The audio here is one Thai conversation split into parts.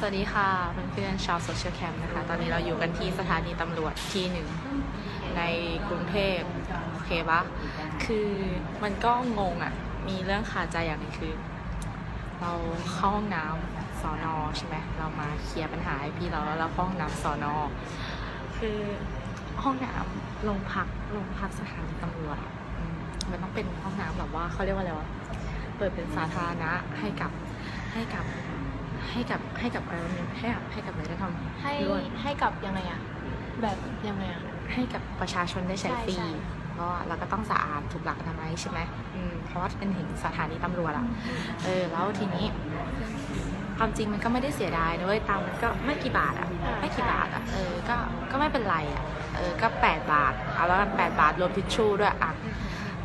สวัสดีค่ะเพื่อนๆชาวโซเชียลแคมป์นะคะ ตอนนี้เราอยู่กันที่สถานีตำรวจที่หนึ่งในกรุงเทพโอเคปะคือมันก็งงอะ่ะ มีเรื่องขาดใจอย่างนึงคือ เราเข้าห้องน้ำสอนอใช่ไหมเรามาเคลียร์ปัญหาให้พี่เราแล้วเราเข้าห้องน้ำสอนอคือห้องน้ำโรงพักโรงพักสถานีตำรวจมมันต้องเป็นห้องน้ำแบบว่าเขาเรียกว่าอะไรวะเปิดเป็นสาธารณะให้กับให้กับ ให้กับให้กับอะไรวะเนี่ยให้กับให้กับอะไรได้ทำให้ด้วยให้กับยังไงอะแบบยังไงอะให้กับประชาชนได้ใช้ใช่ฟรีใช่เพราะว่าเราก็ต้องสะอาดถูกหลักอนามัยใช่ไหมอืมเพราะว่าเป็นถึงสถานีตำรวจอะเออแล้วทีนี้ความจริงมันก็ไม่ได้เสียดายด้วยตังค์มันก็ไม่กี่บาทอะไม่กี่บาทอะเออก็ก็ไม่เป็นไรอะเออก็แปดบาทเอาแล้วกันแปดบาทรวมทิชชู่ด้วยอะ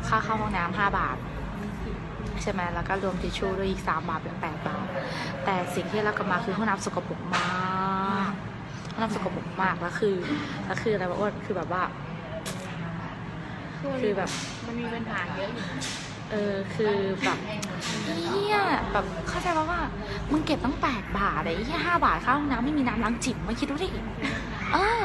ค่าเข้าห้องน้ำห้าบาท ใช่ไหมแล้วก็รวมทิชชู่ด้วยอีกสามบาทเป็นแปดบาท แต่สิ่งที่เรากลับมาคือห้องน้ำสกปรกมากห้องน้ำสกปรกมากแล้วคือแล้วคืออะไรวะอ้วนคือแบบว่า คือแบบมันมีปัญหาเยอะอยู่นะเออคือแบบเฮียแบบเข้าใจป่าว่ามึงเก็บตั้งแปดบาทไอ้เฮียห้าบาทค่าห้องน้ำไม่มีน้ำล้างจิบมาคิดดูดิเออ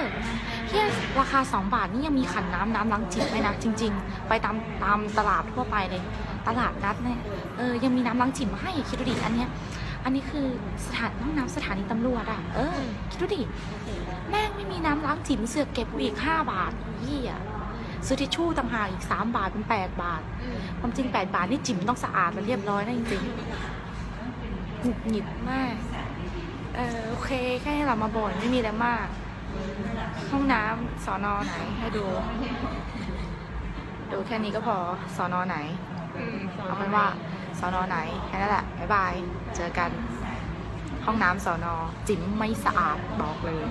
เฮียราคาสองบาทนี่ยังมีขันน้ำน้ำล้างจิบไหมนะจริง ๆ ไปตามตามตลาดทั่วไปเลยตลาดนัดเนี่ยเออยังมีน้ำล้างจิมให้คิดดูดิอันเนี้ยอันนี้คือสถานห้องน้ำสถานีตำรวจอะเออคิดดูดิแม่งไม่มีน้ำล้างจิบเสือกเก็บกูอีกห้าบาทเฮียซื้อทิชชู่ต่างหากอีกสามบาทเป็นแปดบาทความจริง8บาทนี่จิ๋มต้องสะอาดและเรียบร้อยนะจริงๆหงุดหงิดมากเออโอเคแค่นี้เรามาบ่นไม่มีอะไรมาก ห้องน้ำสอนอไหนให้ดู ดูแค่นี้ก็พอสอนอไหน เอาเป็นว่าสอนอไหนแค่นั้นแหละบ๊ายบาย เจอกัน ห้องน้ำสอนอจิ๋มไม่สะอาดบอกเลย